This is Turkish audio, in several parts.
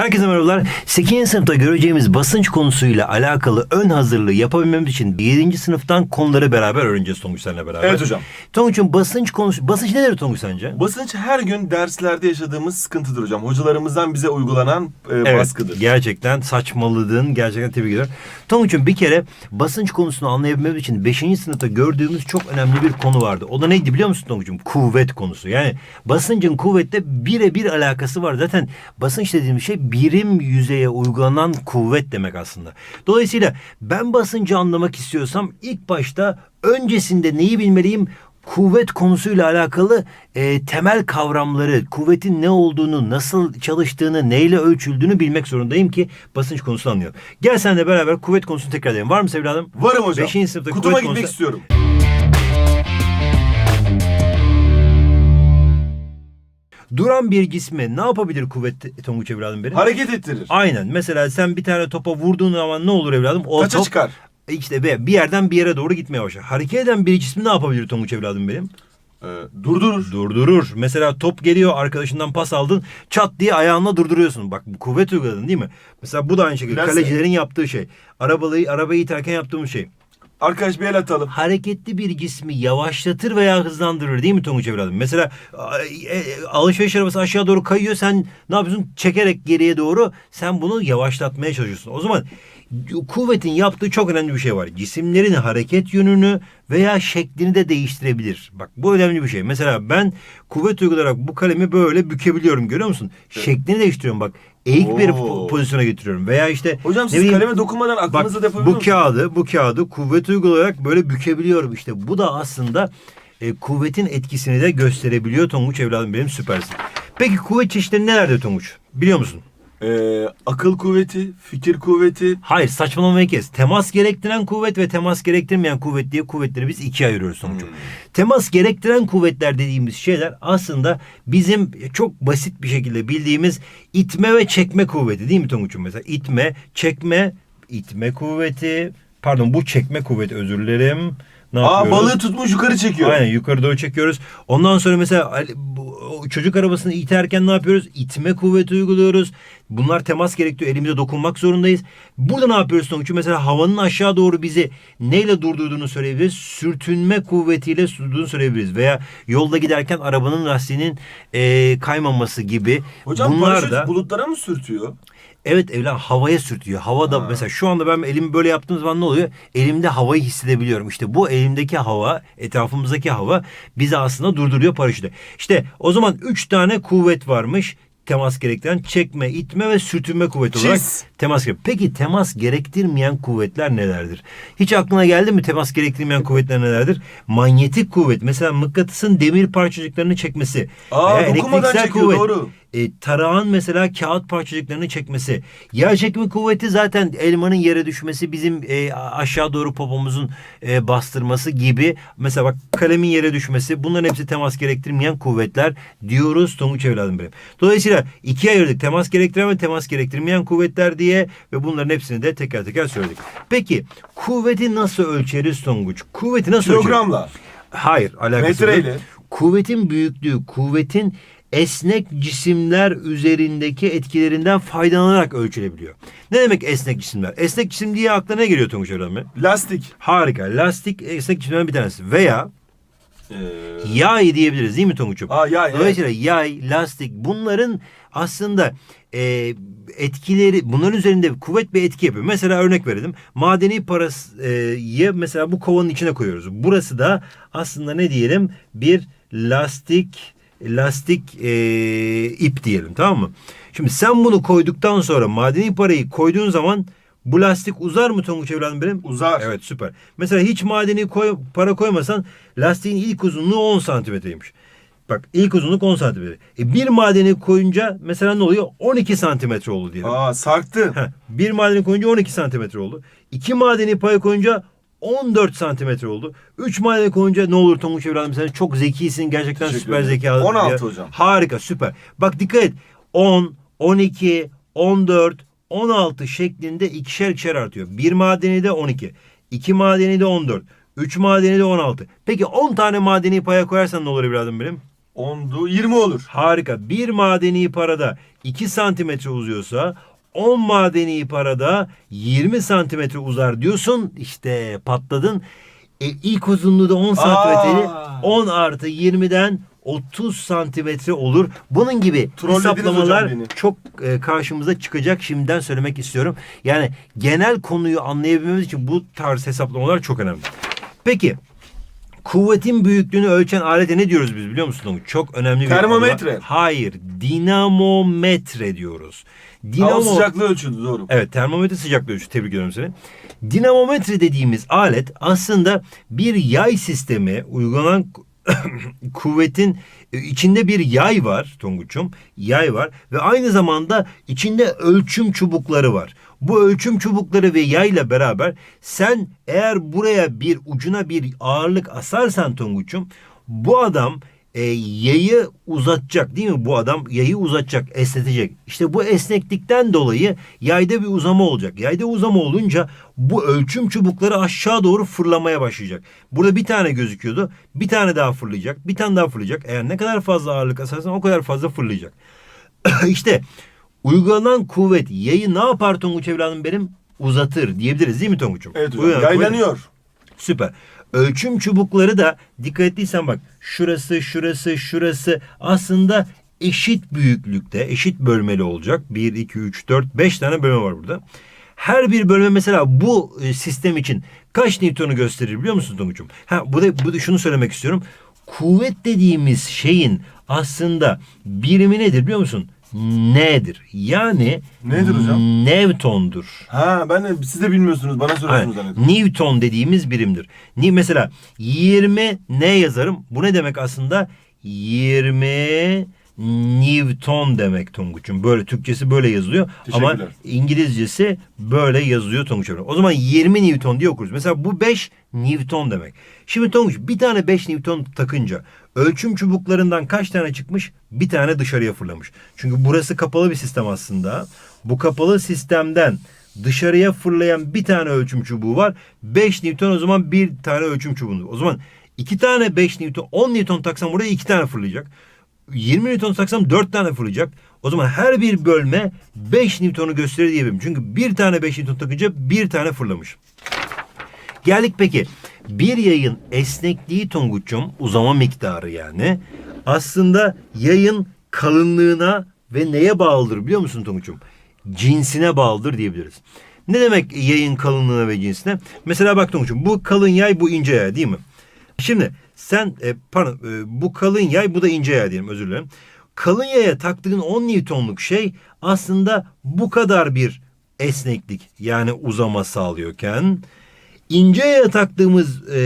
Herkese merhabalar. 8. sınıfta göreceğimiz basınç konusuyla alakalı ön hazırlığı yapabilmemiz için 7. sınıftan konuları beraber öğreneceğiz Tonguç seninle beraber. Evet hocam. Tonguç'un basınç konusu... Basınç nedir Tonguç sence? Basınç her gün derslerde yaşadığımız sıkıntıdır hocam. Hocalarımızdan bize uygulanan e, Evet, baskıdır. gerçekten saçmaladığın gerçekten tebrik ederim. Tonguç'un bir kere basınç konusunu anlayabilmemiz için 5. sınıfta gördüğümüz çok önemli bir konu vardı. O da neydi biliyor musun Tonguç'um? Kuvvet konusu. Yani basıncın kuvvetle birebir alakası var. Zaten basınç dediğimiz şey birim yüzeye uygulanan kuvvet demek aslında. Dolayısıyla ben basıncı anlamak istiyorsam ilk başta öncesinde neyi bilmeliyim? kuvvet konusuyla alakalı e, temel kavramları, kuvvetin ne olduğunu, nasıl çalıştığını, neyle ölçüldüğünü bilmek zorundayım ki basınç konusunu anlayalım. Gel sen de beraber kuvvet konusunu tekrar edelim. Var mı evladım? Varım hocam. Beşinci sınıfta Kutuma kuvvet gitmek konusu- istiyorum. Duran bir cisme ne yapabilir kuvvet Tonguç evladım benim? Hareket ettirir. Aynen. Mesela sen bir tane topa vurduğun zaman ne olur evladım? O Kaça top çıkar? işte be- bir yerden bir yere doğru gitmeye başlar. Hareket eden bir cismi ne yapabilir Tonguç evladım benim? Ee, durdurur. Durdurur. Mesela top geliyor arkadaşından pas aldın çat diye ayağınla durduruyorsun. Bak bu kuvvet uyguladın değil mi? Mesela bu da aynı şekilde Plase. kalecilerin yaptığı şey. Arabayı, arabayı iterken yaptığımız şey. Arkadaş bir el atalım. Hareketli bir cismi yavaşlatır veya hızlandırır değil mi Tonguç evladım? Mesela e, alışveriş arabası aşağı doğru kayıyor sen ne yapıyorsun? Çekerek geriye doğru sen bunu yavaşlatmaya çalışıyorsun. O zaman kuvvetin yaptığı çok önemli bir şey var. Cisimlerin hareket yönünü veya şeklini de değiştirebilir. Bak bu önemli bir şey. Mesela ben kuvvet uygulayarak bu kalemi böyle bükebiliyorum görüyor musun? Şeklini değiştiriyorum bak. Eğik bir Oo. po- pozisyona getiriyorum. Veya işte Hocam siz bileyim, kaleme dokunmadan aklınızı Bak bu kağıdı bu kağıdı kuvvet uygulayarak böyle bükebiliyorum. İşte bu da aslında e, kuvvetin etkisini de gösterebiliyor Tonguç evladım benim süpersin. Peki kuvvet çeşitleri nelerdir Tonguç? Biliyor musun? Ee, akıl kuvveti, fikir kuvveti. Hayır saçmalamayı kes. Temas gerektiren kuvvet ve temas gerektirmeyen kuvvet diye kuvvetleri biz ikiye ayırıyoruz Tonguç'um. Hmm. Temas gerektiren kuvvetler dediğimiz şeyler aslında bizim çok basit bir şekilde bildiğimiz itme ve çekme kuvveti değil mi Tonguç'um? Mesela itme, çekme, itme kuvveti. Pardon bu çekme kuvveti özür dilerim. Ne Aa yapıyoruz? balığı tutmuş yukarı çekiyor. Aynen yukarı doğru çekiyoruz. Ondan sonra mesela çocuk arabasını iterken ne yapıyoruz? İtme kuvveti uyguluyoruz. Bunlar temas gerektiriyor. Elimize dokunmak zorundayız. Burada ne yapıyoruz sonuçta? Mesela havanın aşağı doğru bizi neyle durdurduğunu söyleyebiliriz. Sürtünme kuvvetiyle durduğunu söyleyebiliriz. Veya yolda giderken arabanın lastiğinin eee, kaymaması gibi. Hocam Bunlar paraşüt da bulutlara mı sürtüyor? Evet evlat havaya sürtüyor. Havada Ha. mesela şu anda ben elimi böyle yaptığım zaman ne oluyor? Elimde havayı hissedebiliyorum. İşte bu elimdeki hava, etrafımızdaki hava bizi aslında durduruyor paraşütle. İşte o zaman üç tane kuvvet varmış. Temas gerektiren çekme, itme ve sürtünme kuvveti olarak Çiz. temas gerek. Peki temas gerektirmeyen kuvvetler nelerdir? Hiç aklına geldi mi temas gerektirmeyen kuvvetler nelerdir? Manyetik kuvvet. Mesela mıknatısın demir parçacıklarını çekmesi. Aa veya elektriksel çekiyor kuvvet. doğru. E, tarağın mesela kağıt parçacıklarını çekmesi. Yer çekimi kuvveti zaten elmanın yere düşmesi bizim e, aşağı doğru popomuzun e, bastırması gibi. Mesela bak kalemin yere düşmesi bunların hepsi temas gerektirmeyen kuvvetler diyoruz Tonguç evladım benim. Dolayısıyla ikiye ayırdık. Temas gerektiren ve temas gerektirmeyen kuvvetler diye ve bunların hepsini de teker teker söyledik. Peki kuvveti nasıl ölçeriz Tonguç? Kuvveti nasıl ölçeriz? Kilogramla. Hayır alakası Metreyle. yok. Kuvvetin büyüklüğü, kuvvetin esnek cisimler üzerindeki etkilerinden faydalanarak ölçülebiliyor. Ne demek esnek cisimler? Esnek cisim diye aklına ne geliyor Tonguç Öğrenme? Lastik. Harika. Lastik esnek cisimlerden bir tanesi. Veya Ee, yay diyebiliriz değil mi Tonguç'um? Aa yay. evet. Dolayısıyla yay, lastik bunların aslında e, etkileri bunların üzerinde kuvvet bir etki yapıyor. Mesela örnek verelim. Madeni parayı mesela bu kovanın içine koyuyoruz. Burası da aslında ne diyelim bir lastik lastik e, ip diyelim tamam mı? Şimdi sen bunu koyduktan sonra madeni parayı koyduğun zaman bu lastik uzar mı Tonguç evladım benim? Uzar. Evet süper. Mesela hiç madeni koy, para koymasan lastiğin ilk uzunluğu 10 santimetreymiş. Bak ilk uzunluk 10 santimetre. E, bir madeni koyunca mesela ne oluyor? 12 santimetre oldu diyelim. Aa sarktı. Heh, bir madeni koyunca 12 santimetre oldu. İki madeni paya koyunca 14 santimetre oldu. Üç madeni koyunca ne olur Tonguç evladım sen çok zekisin gerçekten Teşekkür süper ederim. zeka. 16 hocam. Harika süper. Bak dikkat et 10, 12, 14, 16 şeklinde ikişer ikişer artıyor. Bir madeni de 12, iki madeni de 14, üç madeni de 16. Peki 10 tane madeni paya koyarsan ne olur evladım benim? 10'du 20 olur. Harika. Bir madeni parada 2 santimetre uzuyorsa 10 madeni parada 20 santimetre uzar diyorsun. İşte patladın. E, ilk uzunluğu da 10 santimetre. Aa. 10 artı 20'den 30 santimetre olur. Bunun gibi Trollediniz hesaplamalar hocam beni. çok e, karşımıza çıkacak. Şimdiden söylemek istiyorum. Yani genel konuyu anlayabilmemiz için bu tarz hesaplamalar çok önemli. Peki kuvvetin büyüklüğünü ölçen alete ne diyoruz biz biliyor musun? Tonguç? Çok önemli bir Termometre. var. Hayır, dinamometre diyoruz. Hava Dinamo sıcaklığı ölçüldü doğru. Evet termometre sıcaklığı ölçüsü. Tebrik ediyorum seni. Dinamometre dediğimiz alet aslında bir yay sistemi uygulanan kuvvetin e, içinde bir yay var Tonguç'um. Yay var ve aynı zamanda içinde ölçüm çubukları var. Bu ölçüm çubukları ve yayla beraber sen eğer buraya bir ucuna bir ağırlık asarsan Tonguç'um bu adam e, yayı uzatacak değil mi? Bu adam yayı uzatacak, esnetecek. İşte bu esneklikten dolayı yayda bir uzama olacak. Yayda uzama olunca bu ölçüm çubukları aşağı doğru fırlamaya başlayacak. Burada bir tane gözüküyordu. Bir tane daha fırlayacak. Bir tane daha fırlayacak. Eğer ne kadar fazla ağırlık asarsan o kadar fazla fırlayacak. işte uygulanan kuvvet yayı ne yapar Tonguç evladım benim? Uzatır diyebiliriz değil mi Tonguç'um? Evet hocam Uygulanan kuvvet- yaylanıyor. Süper. Ölçüm çubukları da dikkat ettiysen bak şurası şurası şurası aslında eşit büyüklükte eşit bölmeli olacak. 1, 2, 3, 4, 5 tane bölme var burada. Her bir bölme mesela bu e, sistem için kaç Newton'u gösterir biliyor musun Tonguç'um? Ha, bu da, bu da şunu söylemek istiyorum. Kuvvet dediğimiz şeyin aslında birimi nedir biliyor musun? N'dir. Yani Nedir hocam? Newton'dur. Ha ben de siz de bilmiyorsunuz bana soruyorsunuz Aynen. zannettim. Newton dediğimiz birimdir. Ni mesela 20 ne yazarım? Bu ne demek aslında? 20 Newton demek Tonguç'um. Böyle Türkçesi böyle yazılıyor. Ama. İngilizcesi böyle yazılıyor Tonguç. O zaman 20 Newton diye okuruz. Mesela bu 5 Newton demek. Şimdi Tonguç bir tane 5 Newton takınca ölçüm çubuklarından kaç tane çıkmış? Bir tane dışarıya fırlamış. Çünkü burası kapalı bir sistem aslında. Bu kapalı sistemden dışarıya fırlayan bir tane ölçüm çubuğu var. 5 Newton o zaman bir tane ölçüm çubuğu. O zaman iki tane 5 Newton 10 Newton taksam buraya iki tane fırlayacak. 20 Newton taksam 4 tane fırlayacak. O zaman her bir bölme 5 Newton'u gösterir diyebilirim. Çünkü bir tane 5 Newton takınca bir tane fırlamış. Geldik peki. Bir yayın esnekliği Tonguç'um uzama miktarı yani aslında yayın kalınlığına ve neye bağlıdır biliyor musun Tonguç'um? Cinsine bağlıdır diyebiliriz. Ne demek yayın kalınlığına ve cinsine? Mesela bak Tonguç'um bu kalın yay bu ince yay değil mi? Şimdi sen e, pardon e, bu kalın yay bu da ince yay diyelim özür dilerim. Kalın yaya taktığın 10 Newton'luk şey aslında bu kadar bir esneklik yani uzama sağlıyorken ince yaya taktığımız e,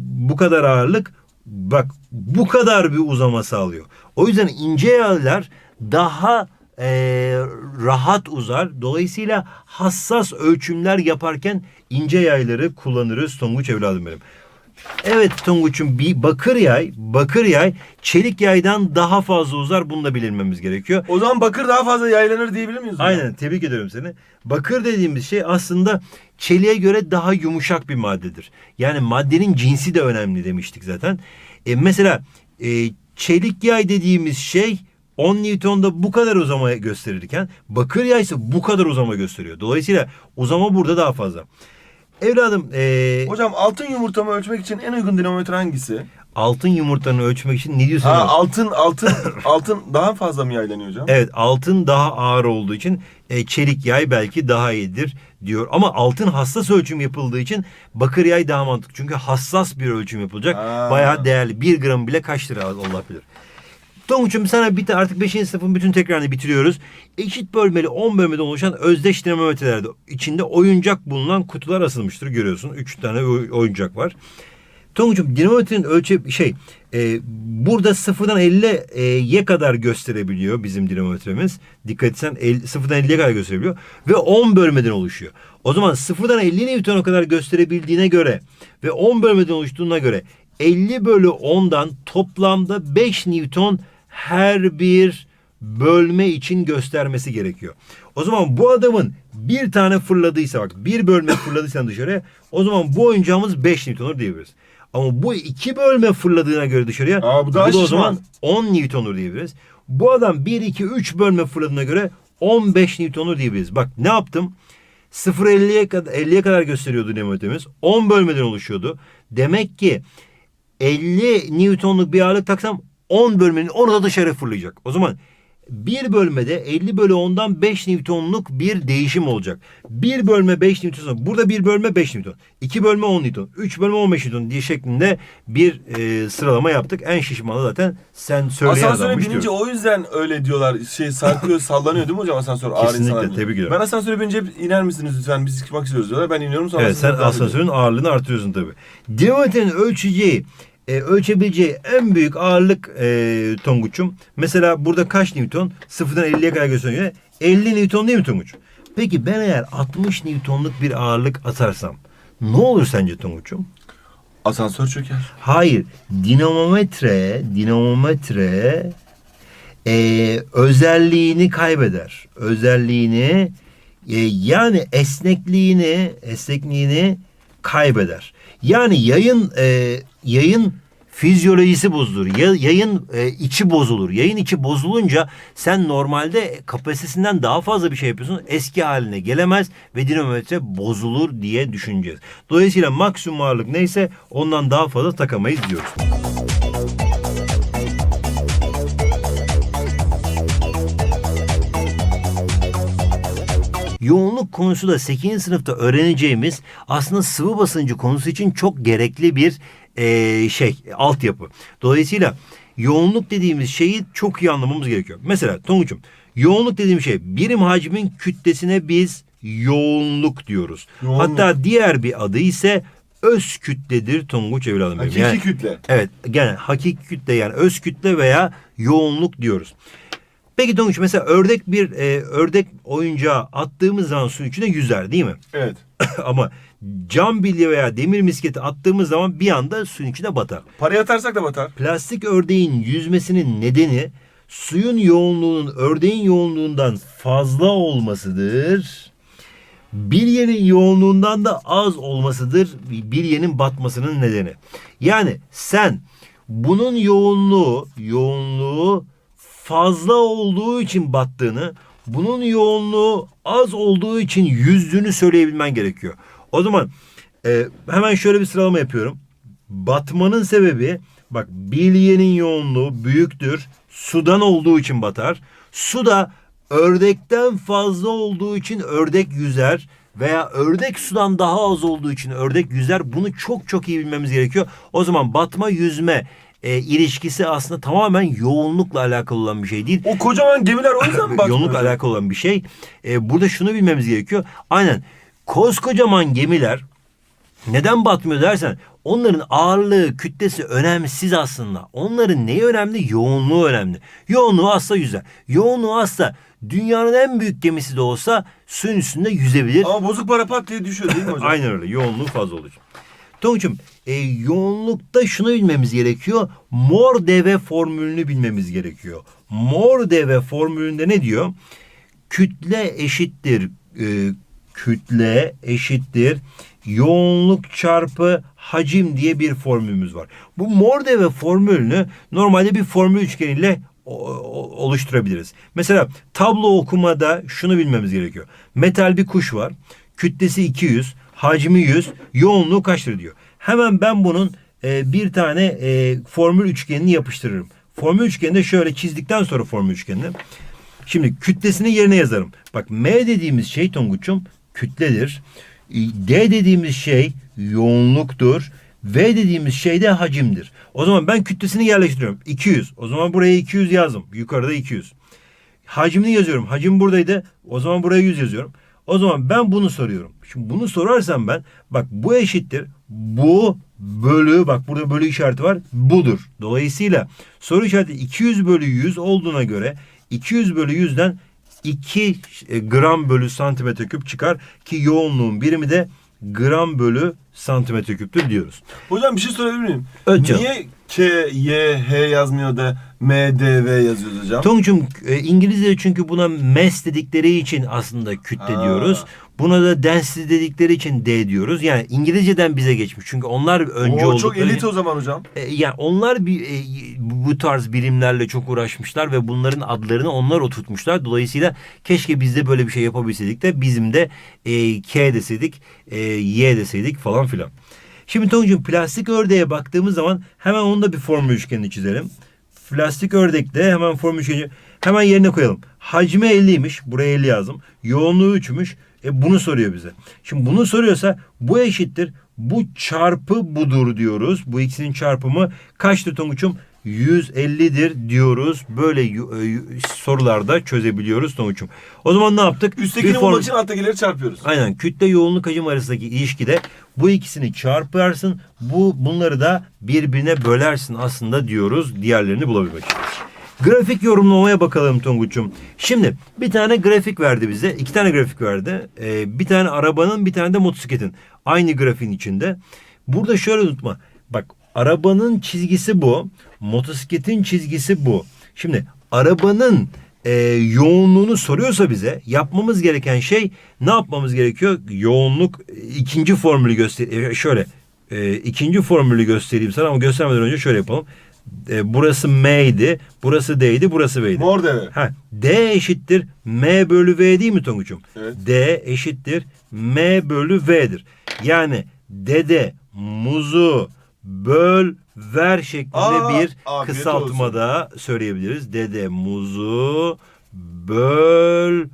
bu kadar ağırlık bak bu kadar bir uzama sağlıyor. O yüzden ince yaylar daha e, rahat uzar. Dolayısıyla hassas ölçümler yaparken ince yayları kullanırız Tonguç evladım benim. Evet Tonguç'um bir bakır yay, bakır yay çelik yaydan daha fazla uzar. Bunu da bilinmemiz gerekiyor. O zaman bakır daha fazla yaylanır diyebilir miyiz? Aynen tebrik ediyorum seni. Bakır dediğimiz şey aslında çeliğe göre daha yumuşak bir maddedir. Yani maddenin cinsi de önemli demiştik zaten. E, mesela e, çelik yay dediğimiz şey 10 Newton'da bu kadar uzama gösterirken bakır yay ise bu kadar uzama gösteriyor. Dolayısıyla uzama burada daha fazla. Evladım e, Hocam altın yumurtamı ölçmek için en uygun dinamometre hangisi? altın yumurtanı ölçmek için ne diyorsun? Ha, altın altın altın daha fazla mı yaylanıyor hocam? Evet altın daha ağır olduğu için e, çelik yay belki daha iyidir diyor. Ama altın hassas ölçüm yapıldığı için bakır yay daha mantıklı. Çünkü hassas bir ölçüm yapılacak. Ha. Bayağı değerli. Bir gram bile kaç lira Allah bilir. Tonguç'um sana bir artık 5. sınıfın bütün tekrarını bitiriyoruz. Eşit bölmeli 10 bölmeden oluşan özdeş dinamometrelerde içinde oyuncak bulunan kutular asılmıştır görüyorsun. 3 tane oy- oyuncak var. Tonguç'um dinamometrenin ölçü şey e, burada sıfırdan 50'ye kadar gösterebiliyor bizim dinamometremiz. Dikkat etsen el, sıfırdan 50'ye kadar gösterebiliyor. Ve 10 bölmeden oluşuyor. O zaman sıfırdan 50 Newton'a kadar gösterebildiğine göre ve 10 bölmeden oluştuğuna göre 50 bölü 10'dan toplamda 5 Newton her bir bölme için göstermesi gerekiyor. O zaman bu adamın bir tane fırladıysa bak bir bölme fırladıysan dışarıya o zaman bu oyuncağımız 5 Newton olur diyebiliriz. Ama bu iki bölme fırladığına göre dışarıya Aa, bu daha da o zaman 10 Newton'ur diyebiliriz. Bu adam 1, 2, 3 bölme fırladığına göre 15 Newton'ur diyebiliriz. Bak ne yaptım? 0-50'ye kadar, 50'ye kadar gösteriyordu dinamitimiz. 10 bölmeden oluşuyordu. Demek ki 50 Newton'luk bir ağırlık taksam 10 bölmenin onu da dışarı fırlayacak. O zaman bir bölmede 50 bölü 10'dan 5 Newton'luk bir değişim olacak. Bir bölme 5 Newton. Burada bir bölme 5 Newton. 2 bölme 10 Newton. 3 bölme 15 Newton diye şeklinde bir e, sıralama yaptık. En şişmanı zaten sen söyleyen Asansöre adammış binince diyoruz. o yüzden öyle diyorlar. Şey sarkıyor, sallanıyor değil mi hocam asansör? Ağır Kesinlikle, binince. tebrik ederim. Ben asansöre binince hep iner misiniz lütfen biz çıkmak istiyoruz diyorlar. Ben iniyorum sonra Evet sen asansörün ağırlığını artırıyorsun tabii. Dinamit'in ölçeceği, e, ölçebileceği en büyük ağırlık e, Tonguç'um. Mesela burada kaç Newton? Sıfırdan 50'ye kadar gösteriyor. 50 Newton değil mi Tonguç? Peki ben eğer 60 Newton'luk bir ağırlık atarsam ne olur sence Tonguç'um? Asansör çöker. Hayır. Dinamometre, dinamometre e, özelliğini kaybeder. Özelliğini e, yani esnekliğini, esnekliğini kaybeder. Yani yayın e, yayın fizyolojisi bozulur. Ya- yayın e, içi bozulur. Yayın içi bozulunca sen normalde kapasitesinden daha fazla bir şey yapıyorsun. Eski haline gelemez ve dinamometre bozulur diye düşüneceğiz. Dolayısıyla maksimum ağırlık neyse ondan daha fazla takamayız diyoruz. Yoğunluk konusu da 8. sınıfta öğreneceğimiz aslında sıvı basıncı konusu için çok gerekli bir eee, şey altyapı. Dolayısıyla yoğunluk dediğimiz şeyi çok iyi anlamamız gerekiyor. Mesela Tonguç'um yoğunluk dediğim şey birim hacmin kütlesine biz yoğunluk diyoruz. Yoğunluk. Hatta diğer bir adı ise öz kütledir Tonguç evladım benim. Hakiki Yani- kütle. Evet yani hakiki kütle yani öz kütle veya yoğunluk diyoruz. Peki Tonguç mesela ördek bir e, ördek oyuncağı attığımız zaman su içine yüzer değil mi? Evet. Ama cam bilye veya demir misketi attığımız zaman bir anda suyun içine batar. Parayı atarsak da batar. Plastik ördeğin yüzmesinin nedeni suyun yoğunluğunun ördeğin yoğunluğundan fazla olmasıdır. Bilyenin yoğunluğundan da az olmasıdır bilyenin batmasının nedeni. Yani sen bunun yoğunluğu yoğunluğu fazla olduğu için battığını, bunun yoğunluğu az olduğu için yüzdüğünü söyleyebilmen gerekiyor. O zaman e, hemen şöyle bir sıralama yapıyorum. Batmanın sebebi bak bilyenin yoğunluğu büyüktür. Sudan olduğu için batar. Su da ördekten fazla olduğu için ördek yüzer veya ördek sudan daha az olduğu için ördek yüzer. Bunu çok çok iyi bilmemiz gerekiyor. O zaman batma yüzme e, ilişkisi aslında tamamen yoğunlukla alakalı olan bir şey değil. O kocaman gemiler o yüzden mi? Yoğunlukla alakalı olan bir şey. E, burada şunu bilmemiz gerekiyor. Aynen koskocaman gemiler neden batmıyor dersen onların ağırlığı, kütlesi önemsiz aslında. Onların neyi önemli? Yoğunluğu önemli. Yoğunluğu asla yüzer. Yoğunluğu asla dünyanın en büyük gemisi de olsa suyun üstünde yüzebilir. Ama bozuk para pat diye düşüyor değil mi hocam? Aynen öyle. Yoğunluğu fazla olacak. Tonguç'um e, yoğunlukta şunu bilmemiz gerekiyor. Mor deve formülünü bilmemiz gerekiyor. Mor deve formülünde ne diyor? Kütle eşittir e, kütle eşittir yoğunluk çarpı hacim diye bir formülümüz var. Bu mor deve formülünü normalde bir formül üçgeniyle oluşturabiliriz. Mesela tablo okumada şunu bilmemiz gerekiyor. Metal bir kuş var. Kütlesi 200, hacmi 100, yoğunluğu kaçtır diyor. Hemen ben bunun e, bir tane e, formül üçgenini yapıştırırım. Formül üçgenini de şöyle çizdikten sonra formül üçgenini. Şimdi kütlesini yerine yazarım. Bak M dediğimiz şey Tonguç'um kütledir. D dediğimiz şey yoğunluktur. V dediğimiz şey de hacimdir. O zaman ben kütlesini yerleştiriyorum. 200. O zaman buraya 200 yazdım. Yukarıda 200. Hacmini yazıyorum. Hacim buradaydı. O zaman buraya 100 yazıyorum. O zaman ben bunu soruyorum. Şimdi bunu sorarsam ben bak bu eşittir. Bu bölü bak burada bölü işareti var. Budur. Dolayısıyla soru işareti 200 bölü 100 olduğuna göre 200 bölü 100'den 2 e, gram bölü santimetre küp çıkar ki yoğunluğun birimi de gram bölü santimetre küptür diyoruz. Hocam bir şey sorabilir miyim? Evet. Niye K, Y, H yazmıyor da MDV yazıyoruz hocam. Tonguç'um e, İngilizce çünkü buna mass dedikleri için aslında kütle Aa. diyoruz. Buna da density dedikleri için D diyoruz. Yani İngilizceden bize geçmiş. Çünkü onlar önce Oo, çok elit o zaman hocam. E, yani onlar bir, e, bu tarz bilimlerle çok uğraşmışlar ve bunların adlarını onlar oturtmuşlar. Dolayısıyla keşke biz de böyle bir şey yapabilseydik de bizim de e, K deseydik, e, Y deseydik falan filan. Şimdi Tonguç'un plastik ördeğe baktığımız zaman hemen onu da bir formül üçgenini çizelim. Plastik ördekte hemen formül üçgeni hemen yerine koyalım. Hacmi 50'ymiş. Buraya 50 yazdım. Yoğunluğu 3'müş. E bunu soruyor bize. Şimdi bunu soruyorsa bu eşittir. Bu çarpı budur diyoruz. Bu ikisinin çarpımı kaçtır Tonguç'um? 150'dir diyoruz. Böyle e, sorularda çözebiliyoruz Tonguç'um. O zaman ne yaptık? Üsttekini form- bulmak için alttakileri çarpıyoruz. Aynen kütle yoğunluk hacim arasındaki ilişkide bu ikisini çarparsın. Bu bunları da birbirine bölersin aslında diyoruz diğerlerini bulabilmek için. Grafik yorumlamaya bakalım Tonguç'um. Şimdi bir tane grafik verdi bize. iki tane grafik verdi. Ee, bir tane arabanın bir tane de motosikletin. Aynı grafiğin içinde. Burada şöyle unutma. Bak arabanın çizgisi bu. Motosikletin çizgisi bu. Şimdi arabanın e, yoğunluğunu soruyorsa bize yapmamız gereken şey ne yapmamız gerekiyor? Yoğunluk e, ikinci formülü göster. e, şöyle e, ikinci formülü göstereyim sana ama göstermeden önce şöyle yapalım. E, burası M'ydi, burası D'ydi, burası V'ydi. Mor deve. Ha, D eşittir M bölü V değil mi Tonguç'um? Evet. D eşittir M bölü V'dir. Yani dede muzu böl ver şeklinde Aa, bir afiyet kısaltmada söyleyebiliriz. Dede muzu böl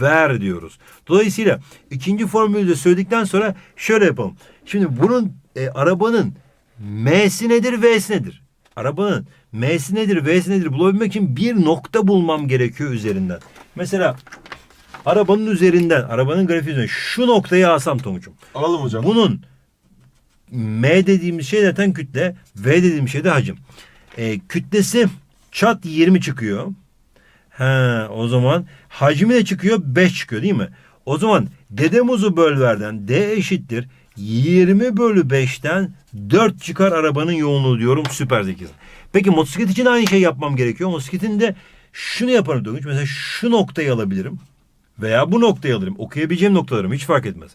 ver diyoruz. Dolayısıyla ikinci formülü de söyledikten sonra şöyle yapalım. Şimdi bunun e, arabanın M'si nedir V'si nedir? Arabanın M'si nedir V'si nedir bulabilmek için bir nokta bulmam gerekiyor üzerinden. Mesela arabanın üzerinden, arabanın grafiği üzerinden şu noktayı alsam Tonguç'um. Alalım hocam. Bunun M dediğimiz şey zaten kütle, V dediğimiz şey de hacim. E, kütlesi çat 20 çıkıyor. Ha, o zaman hacmi de çıkıyor 5 çıkıyor değil mi? O zaman dedemuzu bölverden D eşittir 20 bölü 5'ten 4 çıkar arabanın yoğunluğu diyorum süper zekisin. Peki motosiklet için aynı şey yapmam gerekiyor. Motosikletin de şunu yaparım Dönüş. Mesela şu noktayı alabilirim. Veya bu noktayı alırım. Okuyabileceğim noktalarım hiç fark etmez.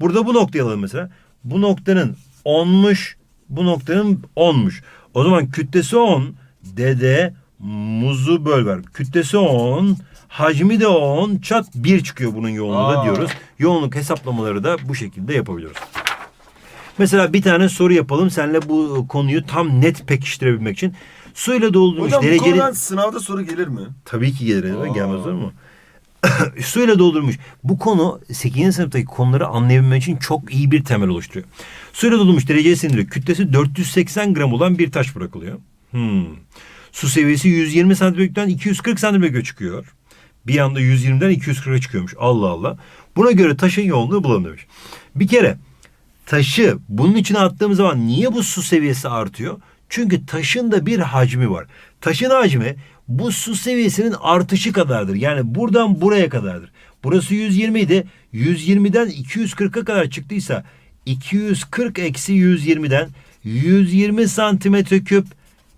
Burada bu noktayı alalım mesela. Bu noktanın 10'muş. Bu noktanın 10'muş. O zaman kütlesi 10. Dede muzu böl ver. Kütlesi 10. Hacmi de 10. Çat 1 çıkıyor bunun yoğunluğu da diyoruz. Yoğunluk hesaplamaları da bu şekilde yapabiliyoruz. Mesela bir tane soru yapalım. Seninle bu konuyu tam net pekiştirebilmek için. Suyla doldurmuş Hocam bu dereceli... konudan sınavda soru gelir mi? Tabii ki gelir. Aa. Gelmez olur mu? Suyla doldurmuş. Bu konu 8. sınıftaki konuları anlayabilmek için çok iyi bir temel oluşturuyor. Suyla doldurmuş dereceye sindiriliyor. Kütlesi 480 gram olan bir taş bırakılıyor. Hmm. Su seviyesi 120 santimetrekten 240 santimetre çıkıyor. Bir anda 120'den 240'a çıkıyormuş. Allah Allah. Buna göre taşın yoğunluğu bulalım demiş. Bir kere taşı bunun içine attığımız zaman niye bu su seviyesi artıyor? Çünkü taşın da bir hacmi var. Taşın hacmi bu su seviyesinin artışı kadardır. Yani buradan buraya kadardır. Burası 120 idi. 120'den 240'a kadar çıktıysa 240 eksi 120'den 120 santimetre küp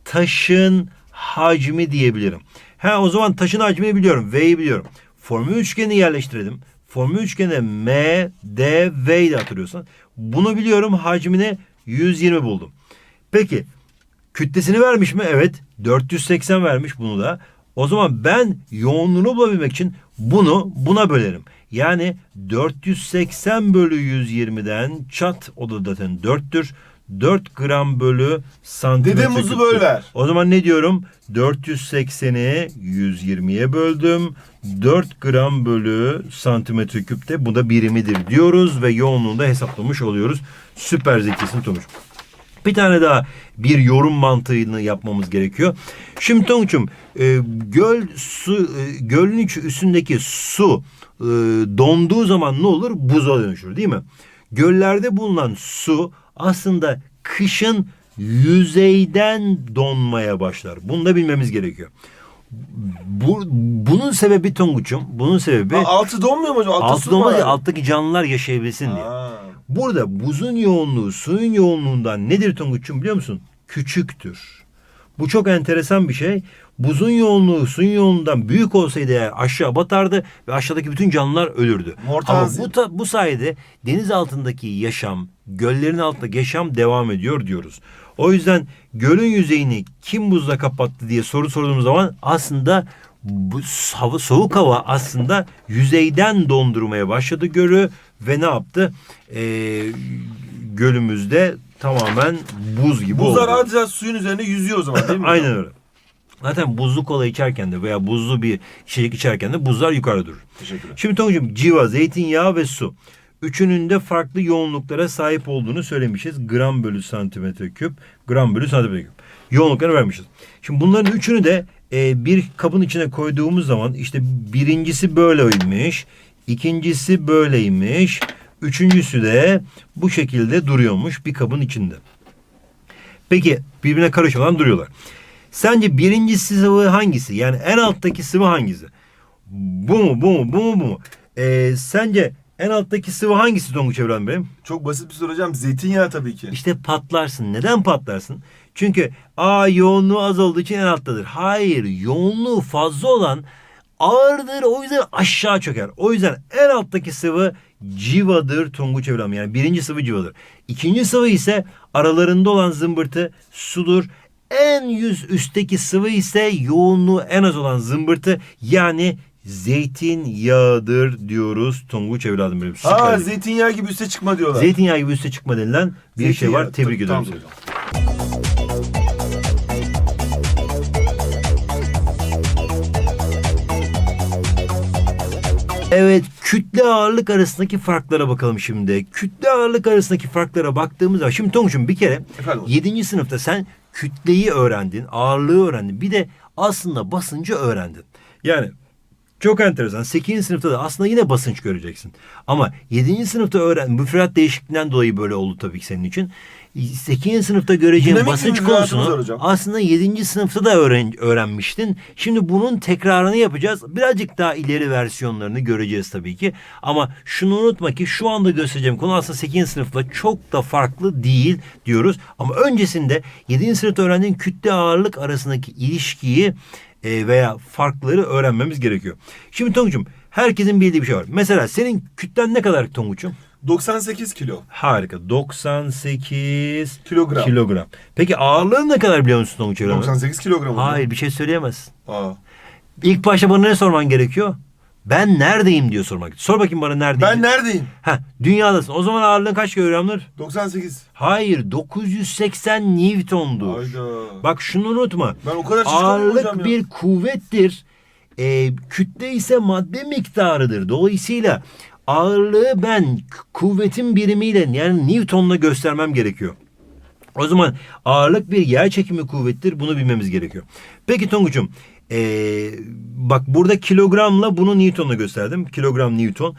taşın hacmi diyebilirim. Ha o zaman taşın hacmini biliyorum. V'yi biliyorum. Formül üçgeni yerleştirelim. Formül üçgene M, D, V'yi de hatırlıyorsan. Bunu biliyorum. Hacmine 120 buldum. Peki kütlesini vermiş mi? Evet. 480 vermiş bunu da. O zaman ben yoğunluğunu bulabilmek için bunu buna bölerim. Yani 480 bölü 120'den çat o da zaten 4'tür. 4 gram bölü santimetre Dedemuzu küptür. böl ver. O zaman ne diyorum? 480'i 120'ye böldüm. 4 gram bölü santimetre küpte bu da birimidir diyoruz ve yoğunluğunu da hesaplamış oluyoruz. Süper zekisin Tomuş. Bir tane daha bir yorum mantığını yapmamız gerekiyor. Şimdi Tonguç'um e, göl su e, gölün üstündeki su e, donduğu zaman ne olur? Buza dönüşür değil mi? Göllerde bulunan su aslında kışın yüzeyden donmaya başlar. Bunu da bilmemiz gerekiyor. Bu, bunun sebebi Tonguç'um, bunun sebebi Ha, altı donmuyor mu hocam? Altı donmaz ya, alttaki canlılar yaşayabilsin diye. Ha. Burada buzun yoğunluğu suyun yoğunluğundan nedir Tonguç'um biliyor musun? Küçüktür. Bu çok enteresan bir şey. Buzun yoğunluğu suyun yoğunluğundan büyük olsaydı eğer aşağı batardı ve aşağıdaki bütün canlılar ölürdü. Mortanzi. Ama bu, ta- bu sayede deniz altındaki yaşam, göllerin altındaki yaşam devam ediyor diyoruz. O yüzden gölün yüzeyini kim buzla kapattı diye soru sorduğumuz zaman aslında bu hava, soğuk hava aslında yüzeyden dondurmaya başladı gölü ve ne yaptı? Ee, gölümüzde tamamen buz gibi Buzlar oldu. adeta suyun üzerinde yüzüyor o zaman değil mi? Aynen öyle. Zaten buzlu kola içerken de veya buzlu bir içecek içerken de buzlar yukarıda durur. Teşekkürler. Şimdi Tongucuğum civa, zeytinyağı ve su. Üçünün de farklı yoğunluklara sahip olduğunu söylemişiz. Gram bölü santimetre küp, gram bölü santimetre küp. Yoğunlukları vermişiz. Şimdi bunların üçünü de e, bir kabın içine koyduğumuz zaman işte birincisi böyleymiş, ikincisi böyleymiş, üçüncüsü de bu şekilde duruyormuş bir kabın içinde. Peki birbirine karışmadan duruyorlar. Sence birinci sıvı hangisi? Yani en alttaki sıvı hangisi? Bu mu bu mu bu mu bu mu? Ee, sence en alttaki sıvı hangisi Tonguç Evren benim? Çok basit bir soru hocam. Zeytinyağı tabii ki. İşte patlarsın. Neden patlarsın? Çünkü aa yoğunluğu az olduğu için en alttadır. Hayır yoğunluğu fazla olan ağırdır o yüzden aşağı çöker. O yüzden en alttaki sıvı civadır Tonguç Evren. Yani birinci sıvı civadır. İkinci sıvı ise aralarında olan zımbırtı sudur. En yüz üstteki sıvı ise yoğunluğu en az olan zımbırtı yani zeytin yağıdır diyoruz Tonguç evladım benim. Süper. Ha zeytinyağı gibi üste çıkma diyorlar. Zeytinyağı gibi üste çıkma denilen bir şey Zeytinyağı. var. Tebrik Ta- ediyorum tamam. Evet kütle ağırlık arasındaki farklara bakalım şimdi. Kütle ağırlık arasındaki farklara baktığımız zaman şimdi Tonguç'um bir kere Efendim hocam. 7. sınıfta sen kütleyi öğrendin, ağırlığı öğrendin. Bir de aslında basıncı öğrendin. Yani çok enteresan. 8. sınıfta da aslında yine basınç göreceksin. Ama 7. sınıfta öğren müfredat değişikliğinden dolayı böyle oldu tabii ki senin için. 8. sınıfta göreceğin Dinamik basınç konusunu hocam. aslında 7. sınıfta da öğren, öğrenmiştin. Şimdi bunun tekrarını yapacağız. Birazcık daha ileri versiyonlarını göreceğiz tabii ki. Ama şunu unutma ki şu anda göstereceğim konu aslında 8. sınıfla çok da farklı değil diyoruz. Ama öncesinde 7. sınıfta öğrendiğin kütle ağırlık arasındaki ilişkiyi e, veya farkları öğrenmemiz gerekiyor. Şimdi Tonguç'um herkesin bildiği bir şey var. Mesela senin kütlen ne kadar Tonguç'um? 98 kilo. Harika. 98 Kilogram. kilogram. Peki ağırlığın ne kadar biliyor musun Tonguç? Evren? 98 kilogram. Hayır bir şey söyleyemezsin. Aa. İlk başta bana ne sorman gerekiyor? Ben neredeyim diyor sormak. Sor bakayım bana neredeyim. Ben neredeyim? Ha, dünyadasın. O zaman ağırlığın kaç kilogramdır? 98. Hayır 980 Newton'dur. Hayda. Bak şunu unutma. Ben o kadar şişmanım Ağırlık hocam ya. bir kuvvettir. Ee, kütle ise madde miktarıdır. Dolayısıyla ağırlığı ben kuvvetin birimiyle yani Newton'la göstermem gerekiyor. O zaman ağırlık bir yer çekimi kuvvettir. Bunu bilmemiz gerekiyor. Peki Tonguç'um ee, bak burada kilogramla bunu Newton'la gösterdim. Kilogram Newton.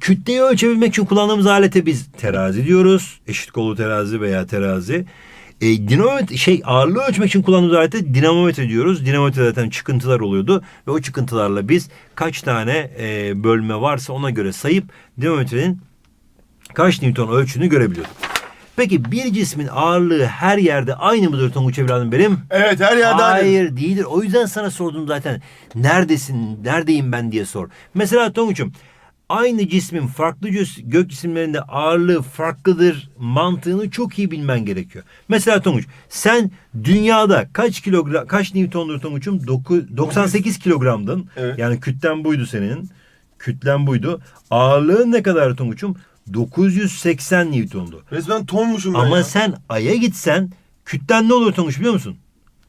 Kütleyi ölçebilmek için kullandığımız alete biz terazi diyoruz. Eşit kolu terazi veya terazi. E, dinamometre şey ağırlığı ölçmek için kullandığımız alete dinamometre diyoruz. Dinamometre zaten çıkıntılar oluyordu ve o çıkıntılarla biz kaç tane e, bölme varsa ona göre sayıp dinamometrenin kaç Newton ölçünü görebiliyorduk. Peki bir cismin ağırlığı her yerde aynı mıdır Tonguç evladım benim? Evet her yerde aynı. Hayır değildir. O yüzden sana sordum zaten. Neredesin, neredeyim ben diye sor. Mesela Tonguç'um aynı cismin farklı gök cisimlerinde ağırlığı farklıdır mantığını çok iyi bilmen gerekiyor. Mesela Tonguç sen dünyada kaç kilogram kaç Newton'dur Tonguç'um? Doku- 98 kilogramdın. Evet. Yani kütlen buydu senin. Kütlen buydu. Ağırlığın ne kadar Tonguç'um? 980 Newton'du. Resmen tonmuşum ben Ama ya. sen Ay'a gitsen kütlen ne olur Tonguç biliyor musun?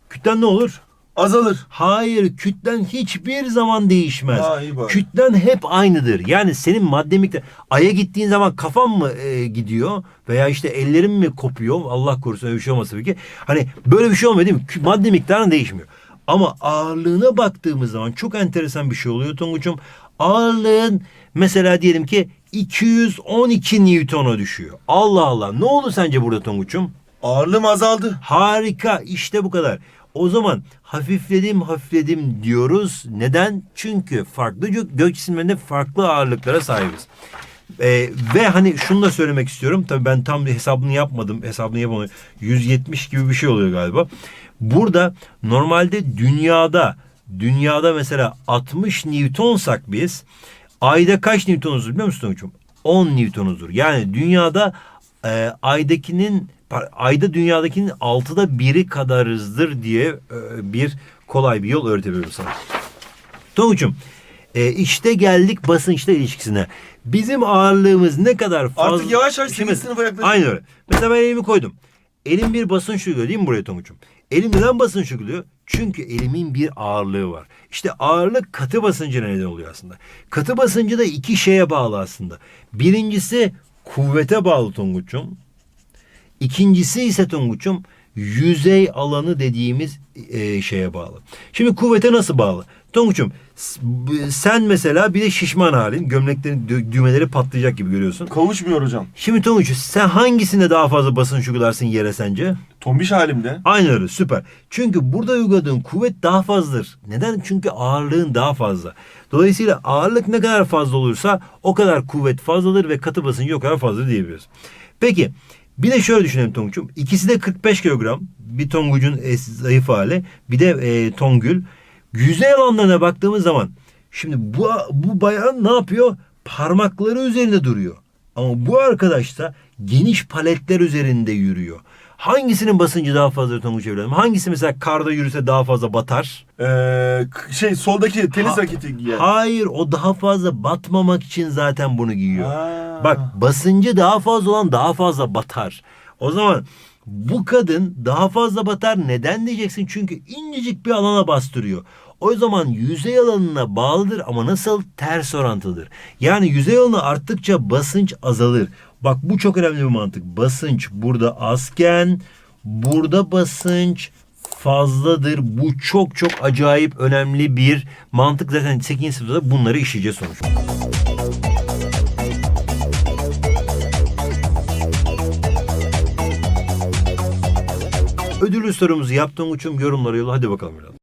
Kütlen ne olur? Azalır. Hayır kütlen hiçbir zaman değişmez. Ha, iyi bari. Kütlen hep aynıdır. Yani senin madde miktarı Ay'a gittiğin zaman kafan mı e, gidiyor veya işte ellerin mi kopuyor? Allah korusun öyle bir şey olmasa tabii ki. Hani böyle bir şey olmuyor değil mi? Madde miktarın değişmiyor. Ama ağırlığına baktığımız zaman çok enteresan bir şey oluyor Tonguç'um. Ağırlığın mesela diyelim ki 212 Newton'a düşüyor. Allah Allah. Ne oldu sence burada Tonguç'um? Ağırlığım azaldı. Harika işte bu kadar. O zaman hafifledim hafifledim diyoruz. Neden? Çünkü farklı gök, gök cisimlerinde farklı ağırlıklara sahibiz. Ee, ve hani şunu da söylemek istiyorum. Tabii ben tam hesabını yapmadım. Hesabını yapamadım. 170 gibi bir şey oluyor galiba. Burada normalde dünyada dünyada mesela 60 Newtonsak biz ayda kaç Newtonuzdur biliyor musun Tonguç'um? 10 Newtonuzdur. Yani dünyada e, aydakinin ayda dünyadakinin altıda biri kadarızdır diye e, bir kolay bir yol öğretebilirim sana. Tonguç'um e, işte geldik basınçla ilişkisine. Bizim ağırlığımız ne kadar fazla... Artık yavaş yavaş sekiz sınıfa yaklaşıyor. Aynen öyle. Mesela ben elimi koydum. Elim bir basınç uyguluyor değil mi buraya Tonguç'um? Elim neden basınç uyguluyor? Çünkü elimin bir ağırlığı var. İşte ağırlık katı basıncına neden oluyor aslında. Katı basıncı da iki şeye bağlı aslında. Birincisi kuvvete bağlı Tonguç'um. İkincisi ise Tonguç'um yüzey alanı dediğimiz e, şeye bağlı. Şimdi kuvvete nasıl bağlı? Tonguç'um sen mesela bir de şişman halin gömleklerin dü- düğmeleri patlayacak gibi görüyorsun. Kavuşmuyor hocam. Şimdi Tonguç sen hangisinde daha fazla basınç uygularsın yere sence? Tombiş halimde. Aynı öyle süper. Çünkü burada uyguladığın kuvvet daha fazladır. Neden? Çünkü ağırlığın daha fazla. Dolayısıyla ağırlık ne kadar fazla olursa o kadar kuvvet fazladır ve katı basıncı o kadar fazla diyebiliyoruz. Peki bir de şöyle düşünelim Tonguç'um. İkisi de 45 kilogram. Bir Tonguç'un es- zayıf hali bir de e, Tongül. Yüzey alanlarına baktığımız zaman şimdi bu, bu bayan ne yapıyor? Parmakları üzerinde duruyor. Ama bu arkadaş da geniş paletler üzerinde yürüyor. Hangisinin basıncı daha fazla Tonguç evladım? Hangisi mesela karda yürüse daha fazla batar? Ee, şey soldaki tenis Ha- raketi giyen. Hayır o daha fazla batmamak için zaten bunu giyiyor. Ha. Bak basıncı daha fazla olan daha fazla batar. O zaman bu kadın daha fazla batar. Neden diyeceksin? Çünkü incecik bir alana bastırıyor. O zaman yüzey alanına bağlıdır ama nasıl? Ters orantılıdır. Yani yüzey alanı arttıkça basınç azalır. Bak bu çok önemli bir mantık. Basınç burada azken burada basınç fazladır. Bu çok çok acayip önemli bir mantık. Zaten 8. sınıfta bunları işleyeceğiz sonuçta. Ödüllü sorumuzu yaptığın uçum yorumlara yolla. Hadi bakalım biraz.